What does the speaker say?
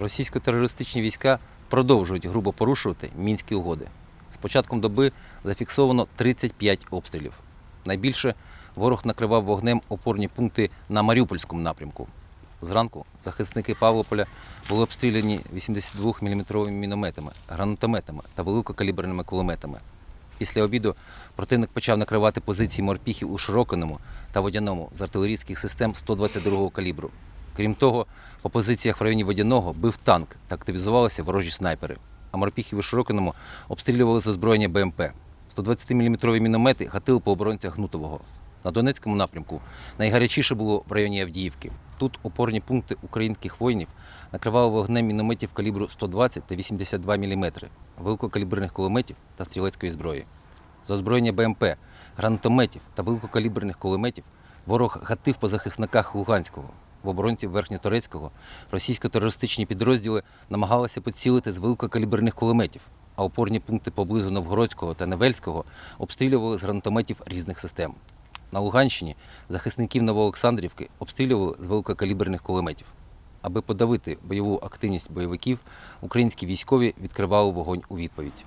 Російсько-терористичні війська продовжують грубо порушувати мінські угоди. З початком доби зафіксовано 35 обстрілів. Найбільше ворог накривав вогнем опорні пункти на Маріупольському напрямку. Зранку захисники Павлополя були обстріляні 82-мм мінометами, гранатометами та великокаліберними кулеметами. Після обіду противник почав накривати позиції морпіхів у Широкиному та Водяному з артилерійських систем 122-го калібру. Крім того, по позиціях в районі Водяного бив танк та активізувалися ворожі снайпери. А морпіхів у Широкиному обстрілювали з озброєння БМП. 120-мм міномети гатили по оборонцях Гнутового. На Донецькому напрямку найгарячіше було в районі Авдіївки. Тут опорні пункти українських воїнів накривали вогнем мінометів калібру 120 та 82 мм, великокаліберних кулеметів та стрілецької зброї. За озброєння БМП, гранатометів та великокаліберних кулеметів ворог гатив по захисниках Луганського. В оборонці Верхньоторецького російсько-терористичні підрозділи намагалися поцілити з великокаліберних кулеметів, а опорні пункти поблизу Новгородського та Невельського обстрілювали з гранатометів різних систем. На Луганщині захисників Новоолександрівки обстрілювали з великокаліберних кулеметів. Аби подавити бойову активність бойовиків, українські військові відкривали вогонь у відповідь.